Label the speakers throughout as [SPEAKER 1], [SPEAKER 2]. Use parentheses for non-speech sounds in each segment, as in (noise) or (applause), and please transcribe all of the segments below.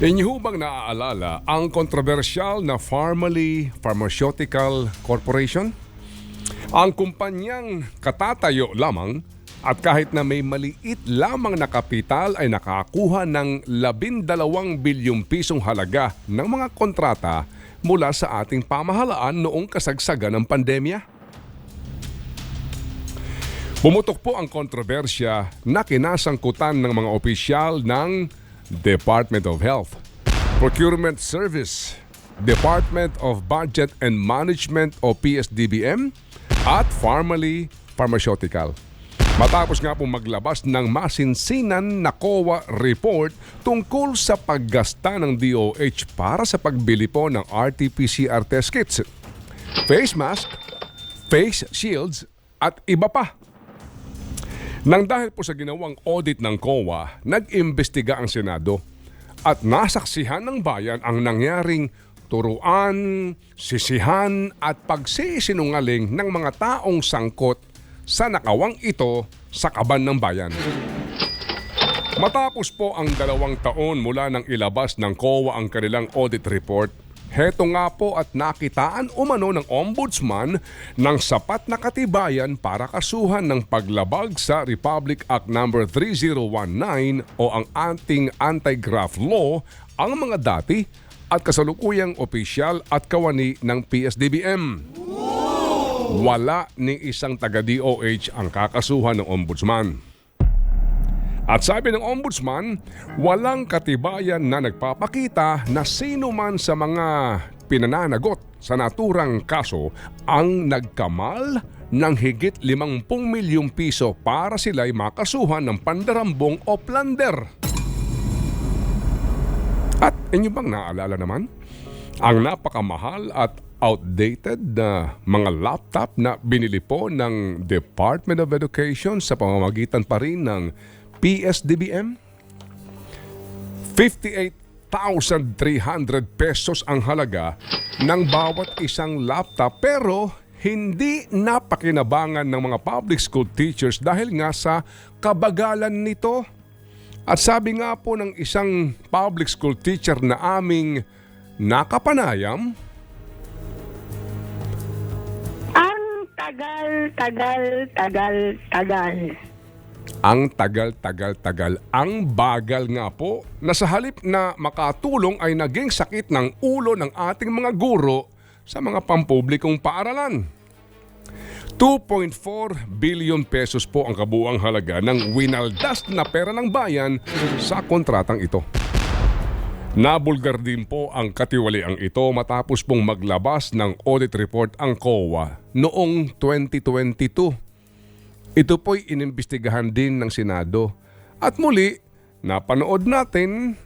[SPEAKER 1] Inyo bang naaalala ang kontrobersyal na Pharmaly Pharmaceutical Corporation? Ang kumpanyang katatayo lamang at kahit na may maliit lamang na kapital ay nakakuha ng 12 bilyong pisong halaga ng mga kontrata mula sa ating pamahalaan noong kasagsagan ng pandemya. Pumutok po ang kontrobersya na kinasangkutan ng mga opisyal ng Department of Health, Procurement Service, Department of Budget and Management o PSDBM at Pharmaly Pharmaceutical. Matapos nga pong maglabas ng masinsinan na COA report tungkol sa paggasta ng DOH para sa pagbili po ng RT-PCR test kits, face mask, face shields at iba pa. Nang dahil po sa ginawang audit ng COA, nag-imbestiga ang Senado at nasaksihan ng bayan ang nangyaring turuan, sisihan at pagsisinungaling ng mga taong sangkot sa nakawang ito sa kaban ng bayan. Matapos po ang dalawang taon mula nang ilabas ng COA ang kanilang audit report, heto nga po at nakitaan umano ng ombudsman ng sapat na katibayan para kasuhan ng paglabag sa Republic Act No. 3019 o ang anting anti-graft law ang mga dati at kasalukuyang opisyal at kawani ng PSDBM. Wala ni isang taga-DOH ang kakasuhan ng ombudsman. At sabi ng ombudsman, walang katibayan na nagpapakita na sino man sa mga pinananagot sa naturang kaso ang nagkamal ng higit 50 milyong piso para sila'y makasuhan ng pandarambong o plunder. At inyo bang naalala naman? Ang napakamahal at outdated na mga laptop na binili po ng Department of Education sa pamamagitan pa rin ng PSDBM? 58,300 pesos ang halaga ng bawat isang laptop pero hindi napakinabangan ng mga public school teachers dahil nga sa kabagalan nito. At sabi nga po ng isang public school teacher na aming nakapanayam,
[SPEAKER 2] Ang tagal, tagal, tagal, tagal.
[SPEAKER 1] Ang tagal-tagal-tagal, ang bagal nga po na sa halip na makatulong ay naging sakit ng ulo ng ating mga guro sa mga pampublikong paaralan. 2.4 billion pesos po ang kabuang halaga ng winaldas na pera ng bayan sa kontratang ito. Nabulgar din po ang katiwaliang ito matapos pong maglabas ng audit report ang COA noong 2022. Ito po'y inimbestigahan din ng Senado. At muli, napanood natin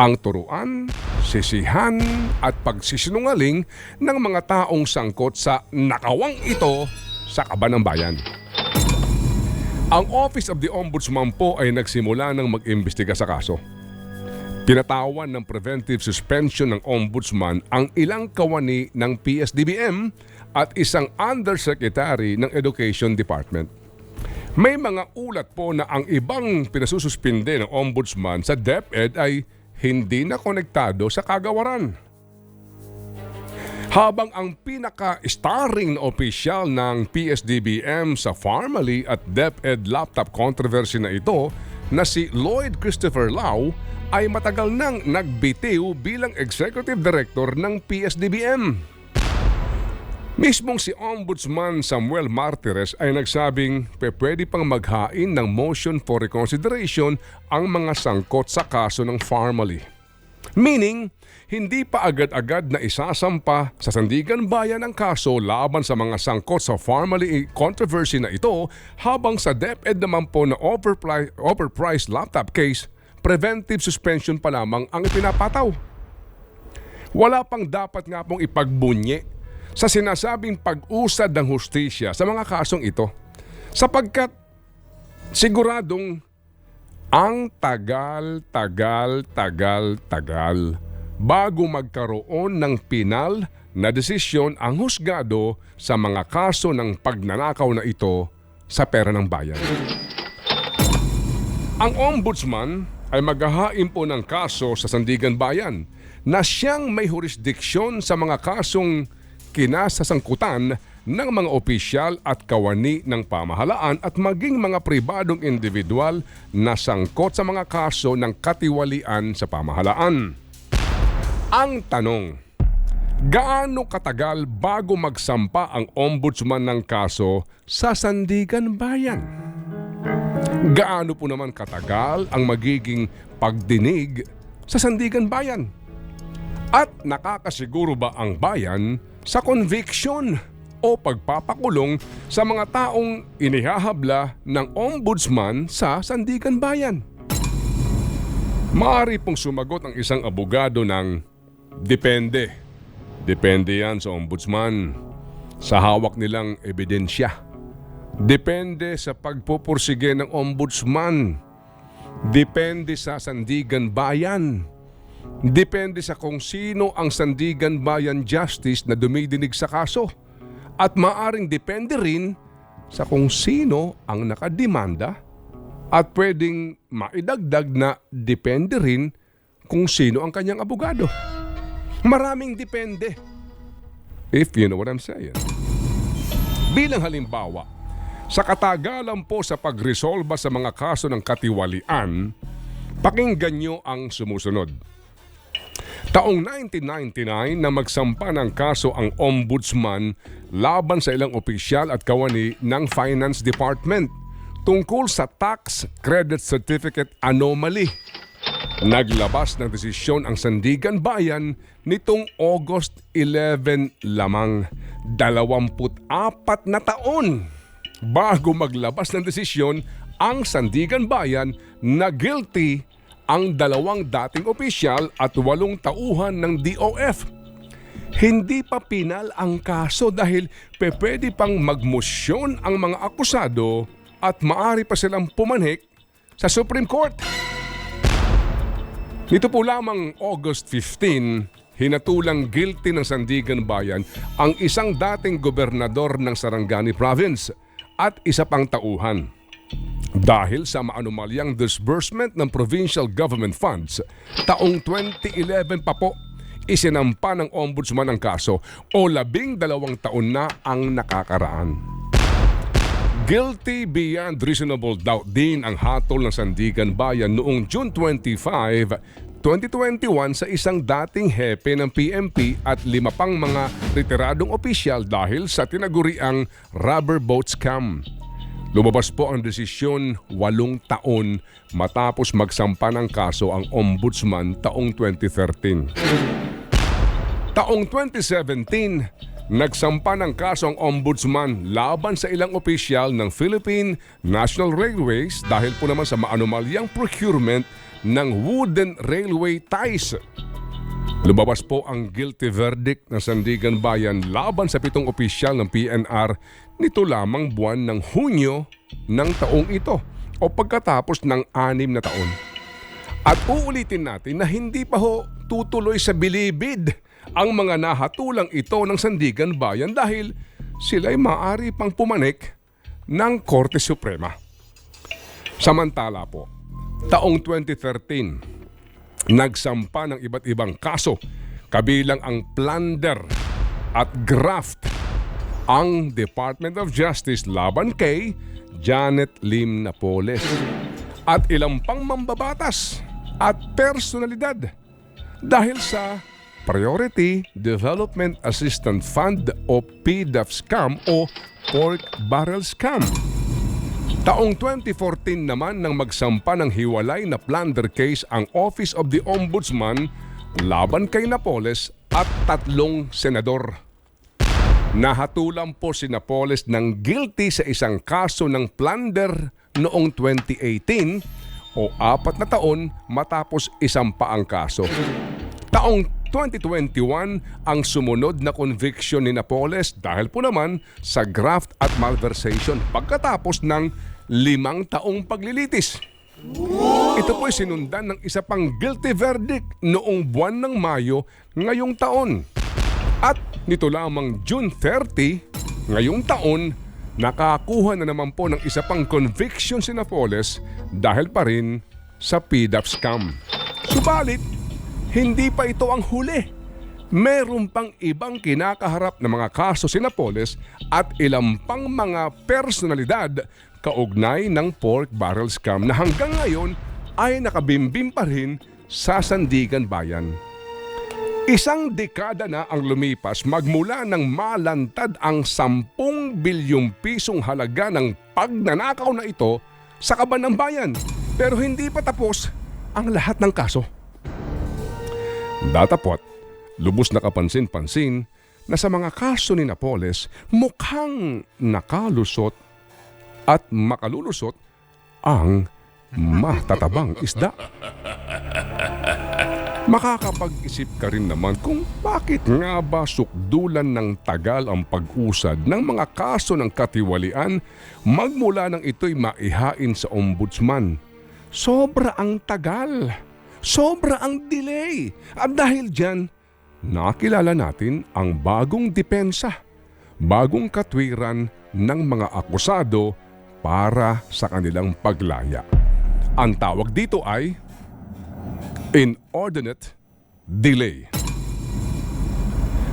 [SPEAKER 1] ang turuan, sisihan at pagsisinungaling ng mga taong sangkot sa nakawang ito sa kaban ng bayan. Ang Office of the Ombudsman po ay nagsimula ng mag-imbestiga sa kaso. Tinatawan ng preventive suspension ng Ombudsman ang ilang kawani ng PSDBM at isang undersecretary ng Education Department. May mga ulat po na ang ibang pinasususpinde ng Ombudsman sa DepEd ay hindi na konektado sa kagawaran. Habang ang pinaka-starring na opisyal ng PSDBM sa Pharmaly at DepEd laptop controversy na ito na si Lloyd Christopher Lau ay matagal nang nagbitiw bilang executive director ng PSDBM. Mismong si Ombudsman Samuel Martires ay nagsabing pwede pang maghain ng motion for reconsideration ang mga sangkot sa kaso ng Pharmaly. Meaning, hindi pa agad-agad na isasampa sa Sandigan Bayan ang kaso laban sa mga sangkot sa Pharmaly controversy na ito habang sa DepEd naman po na overpriced, overpriced laptop case, preventive suspension pa lamang ang ipinapataw. Wala pang dapat nga pong ipagbunye sa sinasabing pag-usad ng hustisya sa mga kasong ito sapagkat siguradong ang tagal, tagal, tagal, tagal bago magkaroon ng pinal na desisyon ang husgado sa mga kaso ng pagnanakaw na ito sa pera ng bayan. Ang ombudsman ay maghahain po ng kaso sa Sandigan Bayan na siyang may jurisdiksyon sa mga kasong kinasasangkutan ng mga opisyal at kawani ng pamahalaan at maging mga pribadong individual na sangkot sa mga kaso ng katiwalian sa pamahalaan. Ang tanong, gaano katagal bago magsampa ang ombudsman ng kaso sa Sandigan Bayan? Gaano po naman katagal ang magiging pagdinig sa Sandigan Bayan? At nakakasiguro ba ang bayan sa conviction o pagpapakulong sa mga taong inihahabla ng ombudsman sa Sandigan Bayan? Maaari pong sumagot ang isang abogado ng depende. Depende yan sa ombudsman sa hawak nilang ebidensya. Depende sa pagpupursige ng ombudsman. Depende sa Sandigan Bayan. Depende sa kung sino ang Sandigan Bayan Justice na dumidinig sa kaso. At maaring depende rin sa kung sino ang nakademanda at pwedeng maidagdag na depende rin kung sino ang kanyang abogado. Maraming depende. If you know what I'm saying. Bilang halimbawa, sa katagalan po sa pagresolba sa mga kaso ng katiwalian, pakinggan nyo ang sumusunod. Taong 1999 na magsampa ng kaso ang ombudsman laban sa ilang opisyal at kawani ng Finance Department tungkol sa tax credit certificate anomaly. Naglabas ng desisyon ang Sandigan Bayan nitong August 11 lamang, 24 na taon bago maglabas ng desisyon ang Sandigan Bayan na guilty ang dalawang dating opisyal at walong tauhan ng DOF. Hindi pa pinal ang kaso dahil pwede pang magmosyon ang mga akusado at maari pa silang pumanhik sa Supreme Court. Nito po lamang August 15, hinatulang guilty ng Sandigan Bayan ang isang dating gobernador ng Sarangani Province at isa pang tauhan. Dahil sa maanumalyang disbursement ng provincial government funds, taong 2011 pa po, isinampa ng ombudsman ang kaso o labing dalawang taon na ang nakakaraan. Guilty beyond reasonable doubt din ang hatol ng Sandigan Bayan noong June 25, 2021 sa isang dating hepe ng PMP at lima pang mga retiradong opisyal dahil sa tinaguriang rubber boat scam. Lumabas po ang desisyon walong taon matapos magsampa ng kaso ang ombudsman taong 2013. Taong 2017, nagsampa ng kaso ang ombudsman laban sa ilang opisyal ng Philippine National Railways dahil po naman sa maanumalyang procurement ng wooden railway ties. Lumabas po ang guilty verdict ng Sandigan Bayan laban sa pitong opisyal ng PNR nito lamang buwan ng Hunyo ng taong ito o pagkatapos ng anim na taon. At uulitin natin na hindi pa ho tutuloy sa bilibid ang mga nahatulang ito ng Sandigan Bayan dahil sila'y maaari pang pumanik ng Korte Suprema. Samantala po, taong 2013, nagsampa ng iba't ibang kaso kabilang ang plunder at graft ang Department of Justice laban kay Janet Lim Napoles at ilang pang mambabatas at personalidad dahil sa Priority Development Assistance Fund o PDAF scam o Pork Barrel Scam. Taong 2014 naman nang magsampa ng hiwalay na plunder case ang Office of the Ombudsman laban kay Napoles at tatlong senador. Nahatulan po si Napoles ng guilty sa isang kaso ng plunder noong 2018 o apat na taon matapos isampa ang kaso. Taong 2021 ang sumunod na conviction ni Napoles dahil po naman sa graft at malversation pagkatapos ng limang taong paglilitis. Ito po ay sinundan ng isa pang guilty verdict noong buwan ng Mayo ngayong taon. At nito lamang June 30, ngayong taon, nakakuha na naman po ng isa pang conviction si Napoles dahil pa rin sa PDAP scam. Subalit, hindi pa ito ang huli. Meron pang ibang kinakaharap na mga kaso si Napoles at ilang pang mga personalidad kaugnay ng pork barrel scam na hanggang ngayon ay nakabimbim pa rin sa Sandigan Bayan. Isang dekada na ang lumipas magmula nang malantad ang 10 bilyong pisong halaga ng pagnanakaw na ito sa kaban ng bayan. Pero hindi pa tapos ang lahat ng kaso. Datapot, lubos na kapansin-pansin na sa mga kaso ni Napoles mukhang nakalusot at makalulusot ang matatabang isda. Makakapag-isip ka rin naman kung bakit nga ba sukdulan ng tagal ang pag-usad ng mga kaso ng katiwalian magmula nang ito'y maihain sa ombudsman. Sobra ang tagal. Sobra ang delay. At dahil dyan, nakilala natin ang bagong depensa, bagong katwiran ng mga akusado para sa kanilang paglaya. Ang tawag dito ay inordinate delay.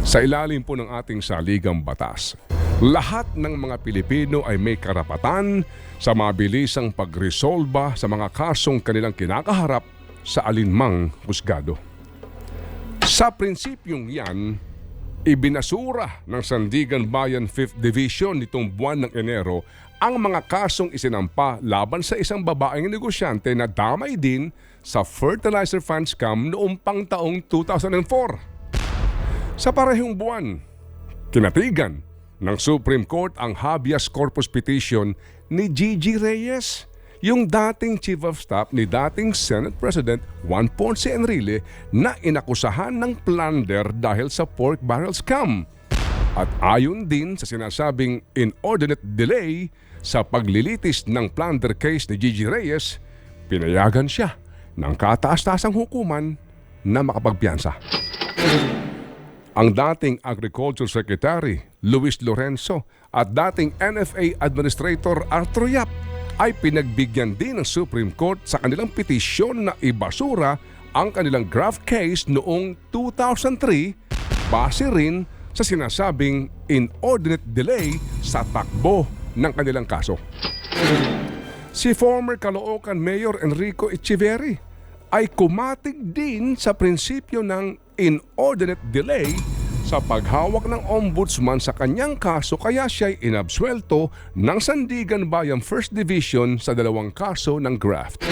[SPEAKER 1] Sa ilalim po ng ating saligang batas, lahat ng mga Pilipino ay may karapatan sa mabilisang pagresolba sa mga kasong kanilang kinakaharap sa alinmang husgado. Sa prinsipyong yan, ibinasura ng Sandigan Bayan 5th Division nitong buwan ng Enero ang mga kasong isinampa laban sa isang babaeng negosyante na damay din sa fertilizer fund scam noong pang taong 2004. Sa parehong buwan, kinatigan ng Supreme Court ang habeas corpus petition ni Gigi Reyes, yung dating Chief of Staff ni dating Senate President Juan Ponce Enrile na inakusahan ng plunder dahil sa pork barrel scam. At ayon din sa sinasabing inordinate delay sa paglilitis ng plunder case ni Gigi Reyes, pinayagan siya ng kataas-taasang hukuman na makapagpiyansa. Ang dating Agriculture Secretary Luis Lorenzo at dating NFA Administrator Arthur Yap ay pinagbigyan din ng Supreme Court sa kanilang petisyon na ibasura ang kanilang graft case noong 2003 base rin sa sinasabing inordinate delay sa takbo ng kanilang kaso. Si former Caloocan Mayor Enrico Echeverry ay kumatig din sa prinsipyo ng inordinate delay sa paghawak ng ombudsman sa kanyang kaso kaya siya ay inabswelto ng Sandigan Bayan First Division sa dalawang kaso ng graft.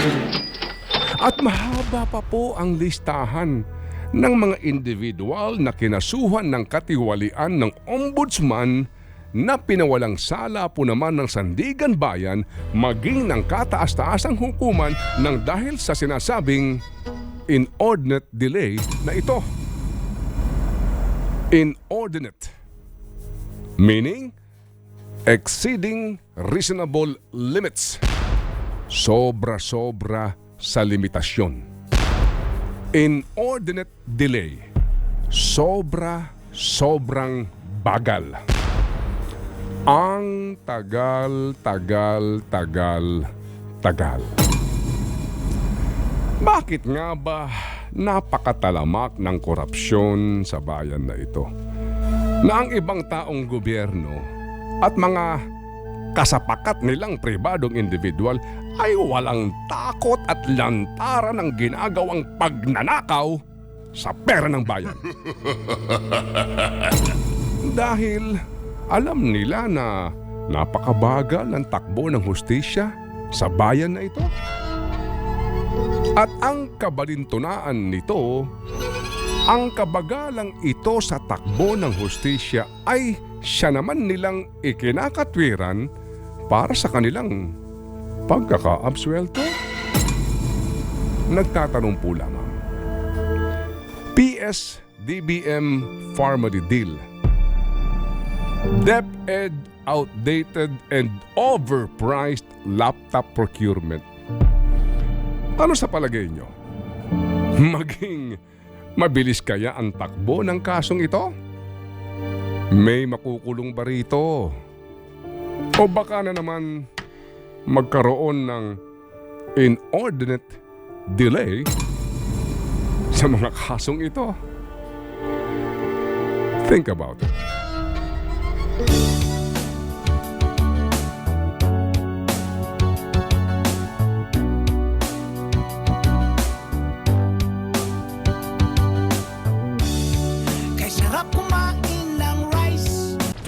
[SPEAKER 1] At mahaba pa po ang listahan ng mga individual na kinasuhan ng katiwalian ng ombudsman na pinawalang sala po naman ng Sandigan Bayan maging ng kataas-taasang hukuman ng dahil sa sinasabing inordinate delay na ito. Inordinate meaning exceeding reasonable limits. Sobra-sobra sa limitasyon. Inordinate delay. Sobra-sobrang bagal. Ang tagal, tagal, tagal, tagal. Bakit nga ba napakatalamak ng korupsyon sa bayan na ito? Na ang ibang taong gobyerno at mga kasapakat nilang pribadong individual ay walang takot at lantaran ng ginagawang pagnanakaw sa pera ng bayan. (laughs) Dahil alam nila na napakabagal ng takbo ng hustisya sa bayan na ito. At ang kabalintunaan nito, ang kabagalang ito sa takbo ng hustisya ay siya naman nilang ikinakatwiran para sa kanilang pagkakaabswelto. Nagtatanong po lamang. PS DBM Pharmacy Deal DepEd outdated and overpriced laptop procurement. Ano sa palagay nyo? (laughs) Maging mabilis kaya ang takbo ng kasong ito? May makukulong ba rito? O baka na naman magkaroon ng inordinate delay sa mga kasong ito. Think about it.